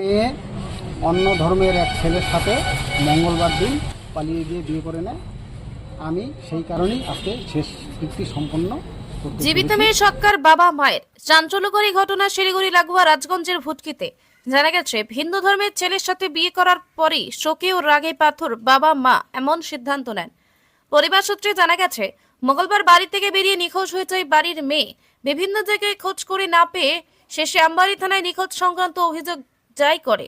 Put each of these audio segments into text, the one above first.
মেয়ে অন্য ধর্মের এক ছেলের সাথে মঙ্গলবার দিন পালিয়ে গিয়ে বিয়ে করে নেয়। আমি সেই কারণেই আজকে শেষ কৃতি সম্পন্ন জীবিত মেয়ে সক্কার বাবা মায়ের চাঞ্চল্যকর ঘটনা শিলিগুড়ি লাগোয়া রাজগঞ্জের ভুটকিতে। জানা গেছে হিন্দু ধর্মের ছেলের সাথে বিয়ে করার পরই শোকে ও রাগে পাথর বাবা মা এমন সিদ্ধান্ত নেন। পরিবার সূত্রে জানা গেছে মঙ্গলবার বাড়ি থেকে বেরিয়ে নিখোঁজ হয়ে যায় বাড়ির মেয়ে। বিভিন্ন জায়গায় খোঁজ করে না পেয়ে শেষে আমবাড়ি থানায় নিখোঁজ সংক্রান্ত অভিযোগ জারি করে।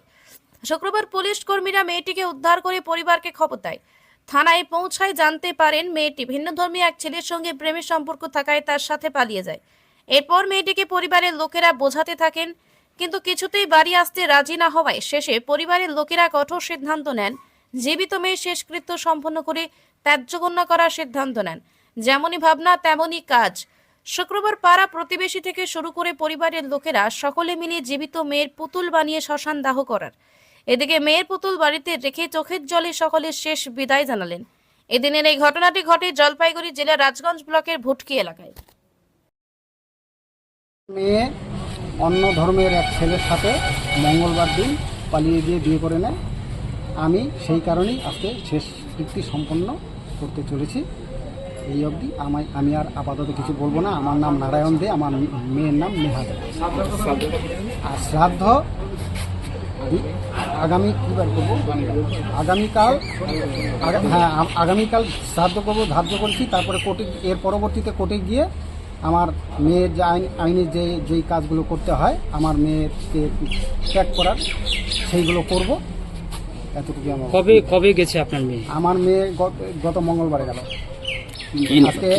শুক্রবার পুলিশ কর্মীরা মেয়েটিকে উদ্ধার করে পরিবারকে খবর দেয়। থানায় পৌঁছায় জানতে পারেন মেয়েটি ভিন্নধর্মী এক ছেলের সঙ্গে প্রেমের সম্পর্ক থাকায় তার সাথে পালিয়ে যায়। এরপর মেয়েটিকে পরিবারের লোকেরা বোঝাতে থাকেন, কিন্তু কিছুতেই বাড়ি আসতে রাজি না হওয়ায় শেষে পরিবারের লোকেরা কঠোর সিদ্ধান্ত নেন, জীবিত মেয়ের শেষকৃত্য সম্পন্ন করে ত্যায্যগণ্য করার সিদ্ধান্ত নেন। যেমনই ভাবনা, তেমনই কাজ। শুক্রবার পাড়া প্রতিবেশী থেকে শুরু করে পরিবারের লোকেরা সকলে মিলে জীবিত মেয়ের পুতুল বানিয়ে শ্মশান দাহ করার। এদিকে মেয়ের পুতুল বাড়িতে রেখে চোখের জলে সকলের শেষ বিদায় জানালেন। এদিনের এই ঘটনাটি ঘটে জলপাইগুড়ি জেলার রাজগঞ্জ ব্লকের ভুটকি এলাকায়। মেয়ে অন্য ধর্মের এক ছেলের সাথে মঙ্গলবার দিন পালিয়ে গিয়ে বিয়ে করে নেয়। আমি সেই কারণেই আজকে শেষ কৃতি সম্পন্ন করতে চলেছি। এই অবধি। আমায় আমি আর আপাতত কিছু বলব না। আমার নাম নারায়ণ দে আমার মেয়ের নাম নেহা দে। আর শ্রাদ্ধ আগামী কী বার করব? আগামীকাল আগা- হ্যাঁ আগামীকাল শ্রাদ্ধ করব ধার্য করেছি। তারপরে কোর্টে এর পরবর্তীতে কোর্টে গিয়ে আমার মেয়ের যে আইন আইনের যে যেই কাজগুলো করতে হয় আমার মেয়েকে ত্যাগ করার সেইগুলো করব। এতটুকু আমার কবে কবে গেছে আপনার মেয়ে? আমার মেয়ে গত- গত মঙ্গলবারে গেল। আজকে